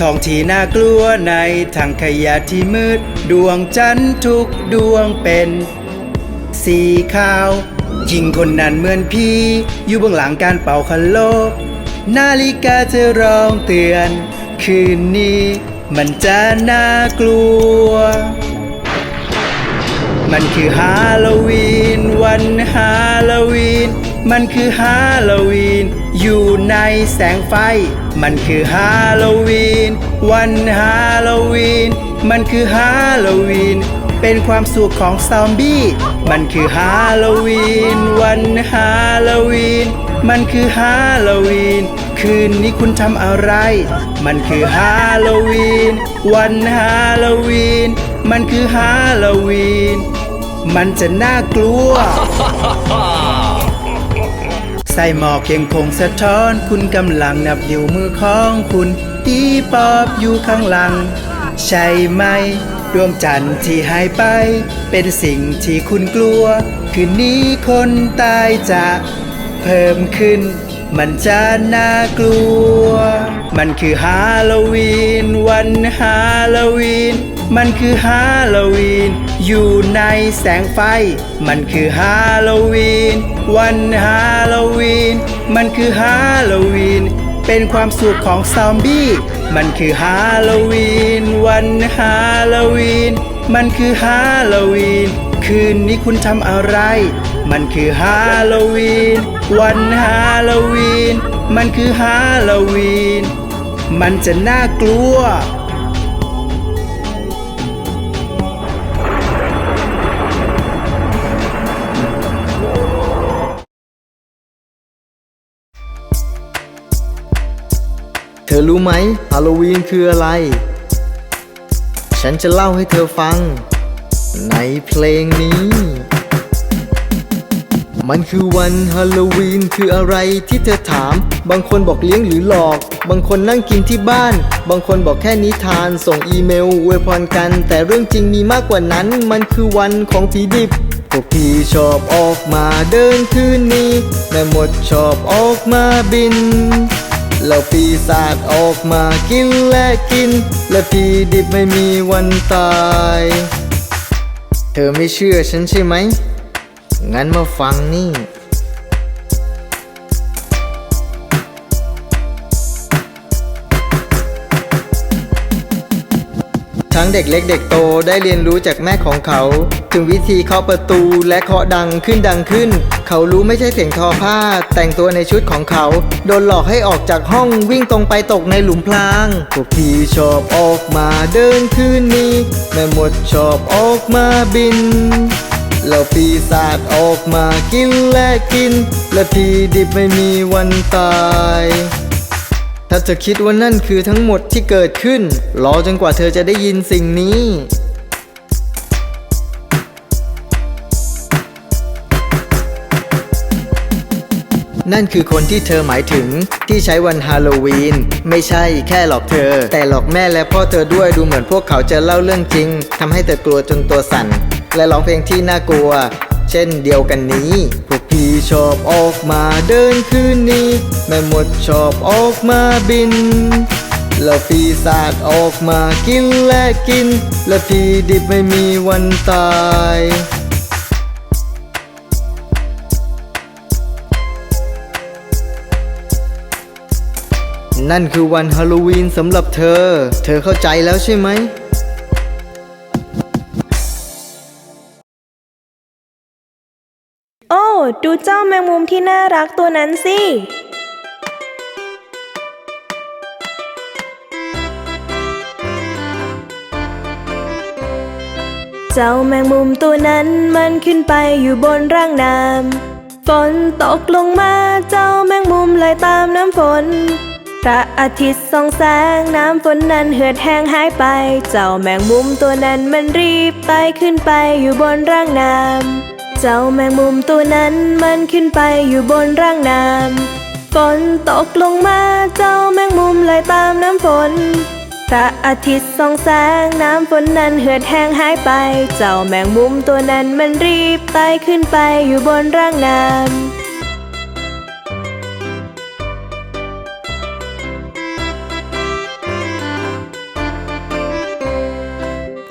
ทองที่น่ากลัวในถังขยะที่มืด ดวงจันทร์ทุกดวงเป็น สีขาวหญิงคนนั้นเหมือนพี่ อยู่เบื้องหลังการเป่าคันโลกนาฬิกาจะร้องเตือน คืนนี้มันจะน่ากลัว มันคือฮาโลวีน วันฮาโลวีน มันคือฮาโลวีน อยู่ในแสงไฟ มันคือฮาโลวีน วันฮาโลวีน มันคือฮาโลวีน เป็นความสุขของซอมบี้ มันคือฮาโลวีน วันฮาโลวีน มันคือฮาโลวีน คืนนี้คุณทำอะไร มันคือฮาโลวีน วันฮาโลวีน มันคือฮาโลวีน มันจะน่ากลัว ส่หมอกยังคงสะท้อน คุณกำลังนับนิ้วมือของคุณ ตีปอบอยู่ข้างหลัง ใช่ไหม ดวงจันทร์ที่หายไป เป็นสิ่งที่คุณกลัว คืนนี้คนตายจะเพิ่มขึ้น มันจะน่ากลัว มันคือฮาโลวีน วันฮาโลวีน มันคือฮาโลวีน อยู่ในแสงไฟ มันคือฮาโลวีน วันฮาโลวีน มันคือฮาโลวีน เป็นความสุขของซอมบี้ มันคือฮาโลวีน วันฮาโลวีน มันคือฮาโลวีน คืนนี้คุณทำอะไร มันคือฮาโลวีน วันฮาโลวีน มันคือฮาโลวีน มันจะน่ากลัว อรู้ไหมฮาโลวีนคืออะไร ฉันจะเล่าให้เธอฟัง ในเพลงนี้ มันคือวันฮาโลวีนคืออะไรที่เธอถาม บางคนบอกเลี้ยงหรือหลอก บางคนนั่งกินที่บ้าน บางคนบอกแค่นิทาน ส่งอีเมลอวยพรกัน แต่เรื่องจริงมีมากกว่านั้น มันคือวันของผีดิบพวกพี่ชอบออกมาเดินคืนนี้แม่มดชอบออกมาบิน แล้วปีศาจออกมากินและกิน และผีดิบไม่มีวันตาย เธอไม่เชื่อฉันใช่ไหม งั้นมาฟังนี่ ทั้งเด็กเล็กเด็กโตได้เรียนรู้จากแม่ของเขา ถึงวิธีเคาะประตูและเคาะดังขึ้นดังขึ้น เขารู้ไม่ใช่เสียงทอผ้า แต่งตัวในชุดของเขา โดนหลอกให้ออกจากห้องวิ่งตรงไปตกในหลุมพราง พวกพี่ชอบออกมาเดินคืนนี้ แม่มดชอบออกมาบินแล้วปีศาจออกมากินและกิน และผีดิบไม่มีวันตาย ถ้าเธอคิดว่านั่นคือทั้งหมดที่เกิดขึ้น รอจนกว่าเธอจะได้ยินสิ่งนี้ นั่นคือคนที่เธอหมายถึงที่ใช้วันฮาโลวีน ไม่ใช่แค่หลอกเธอ แต่หลอกแม่และพ่อเธอด้วยดูเหมือนพวกเขาจะเล่าเรื่องจริงทำให้เธอกลัวจนตัวสั่น และร้องเพลงที่น่ากลัว เช่นเดียวกันนี้ พี่ชอบออกมาเดินคืนนี้ แม่มดชอบออกมาบิน แล้วปีศาจออกมากินและกิน และพี่ดิบไม่มีวันตายนั่นคือวันฮาโลวีนสำหรับเธอ เธอเข้าใจแล้วใช่ไหม ดูเจ้าแมงมุมที่น่ารักตัวนั้นสิ เจ้าแมงมุมตัวนั้นมันขึ้นไปอยู่บนร่างน้ำ ฝนตกลงมาเจ้าแมงมุมลอยตามน้ำฝน พระอาทิตย์ส่องแสงน้ำฝนนั้นเหือดแห้งหายไป เจ้าแมงมุมตัวนั้นมันรีบไต่ขึ้นไปอยู่บนร่างน้ำ เจ้าแมงมุมตัวนั้นมันขึ้นไปอยู่บนร่างน้ำฝนตกลงมาเจ้าแมงมุมลอยตามน้ำฝน พระอาทิตย์ส่องแสงน้ำฝนนั้นเหือดแห้งหายไป เจ้าแมงมุมตัวนั้นมันรีบไต่ขึ้นไปอยู่บนร่างน้ำ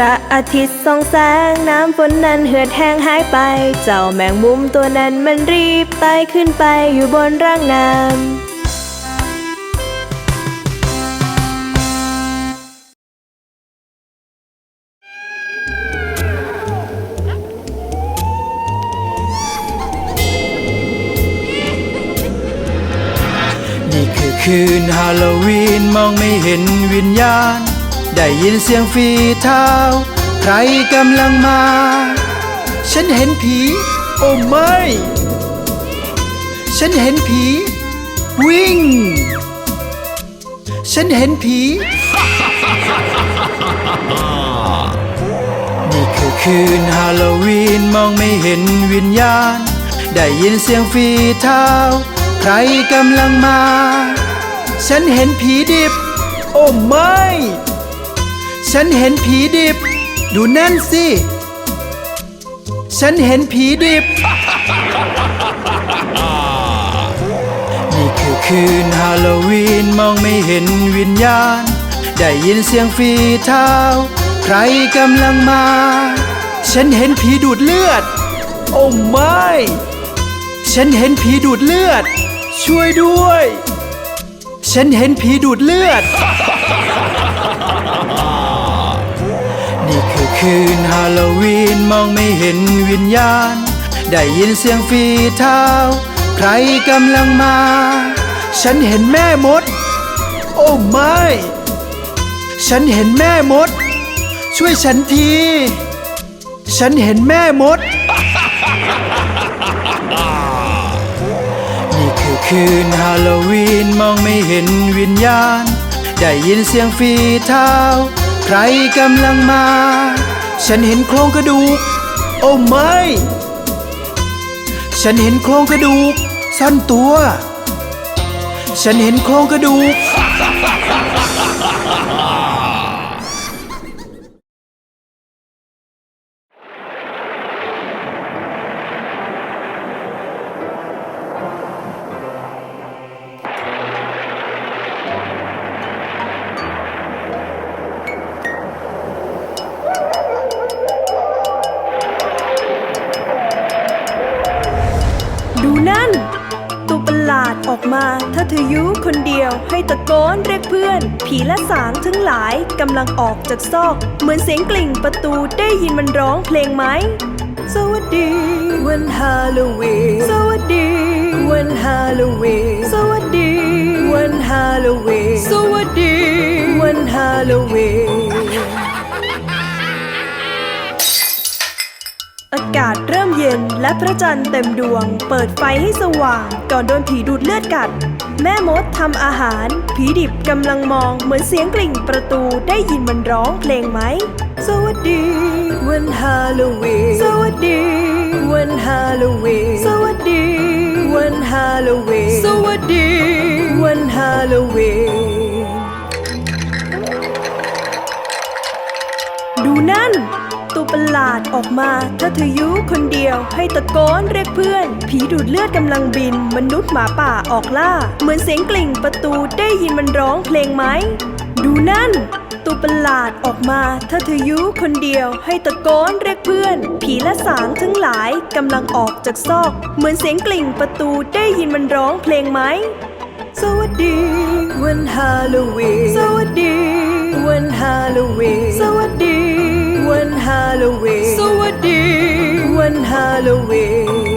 ระอาทิตย์ส่องแสงน้ำฝนนั้นเหือดแห้งหายไป เจ้าแมงมุมตัวนั้นมันรีบไต่ขึ้นไปอยู่บนร่างน้ำนี่คือคืนฮาโลวีนมองไม่เห็นวิญญาณ ได้ยินเสียงฝีเท้า ใครกำลังมา ฉันเห็นผี โอ้ไม่ ฉันเห็นผี วิ่ง ฉันเห็นผี นี่คือคืนฮาโลวีนมองไม่เห็นวิญญาณ ได้ยินเสียงฝีเท้า ใครกำลังมา ฉันเห็นผีดิบ โอ้ไม่ ฉันเห็นผีดิบ ดูนั่นสิ ฉันเห็นผีดิบ นี่คือคืนฮาโลวีนมองไม่เห็นวิญญาณ ได้ยินเสียงฝีเท้า ใครกำลังมา ฉันเห็นผีดูดเลือด โอ้ไม่ ฉันเห็นผีดูดเลือด ช่วยด้วย ฉันเห็นผีดูดเลือดนี่ คืนฮาโลวีนมองไม่เห็นวิญญาณ ได้ยินเสียงฝีเท้า ใครกำลังมา ฉันเห็นแม่มด โอ้ไม่ ฉันเห็นแม่มด ช่วยฉันที ฉันเห็นแม่มด นี่คือคืนฮาโลวีนมองไม่เห็นวิญญาณ ได้ยินเสียงฝีเท้า ใครกำลังมา ฉันเห็นโครงกระดูก โอ้ไม่ ฉันเห็นโครงกระดูก สั้นตัว ฉันเห็นโครงกระดูก มาถ้าเธออยู่คนเดียวให้ตะโกนเรียกเพื่อน ผีและสางทั้งหลายกำลังออกจากซอก เหมือนเสียงกลิ่งประตูได้ยินมันร้องเพลงไหม สวัสดี วันฮาโลวีนสวัสดี วันฮาโลวีนสวัสดี วันฮาโลวีนสวัสดี วันฮาโลวีนอากาศเริ่มเย็นและพระจันทร์เต็มดวง เปิดไฟให้สว่างก่อนโดนผีดูดเลือดกัด แม่มดทำอาหาร ผีดิบกำลังมองเหมือนเสียงกลิ่งประตูได้ยินมันร้องเพลงไหม สวัสดีวันฮาโลวีนสวัสดีวันฮาโลวีนสวัสดีวันฮาโลวีนสวัสดีวันฮาโลวีนดูนั่น ตัวประหลาดออกมาถ้าเธออยู่คนเดียว ให้ตะโกนเรียกเพื่อน ผีดูดเลือดกำลังบิน มนุษย์หมาป่าออกล่า เหมือนเสียงกลิ่งประตูได้ยินมันร้องเพลงไหม ดูนั่น ตัวประหลาดออกมาถ้าเธออยู่คนเดียว ให้ตะโกนเรียกเพื่อน ผีและสางทั้งหลายกำลังออกจากซอก เหมือนเสียงกลิ่งประตูได้ยินมันร้องเพลงไหมสวัสดีวันฮาโลวีนสวัสดีวันฮาโลวีนสวัสดี วันฮาโลวี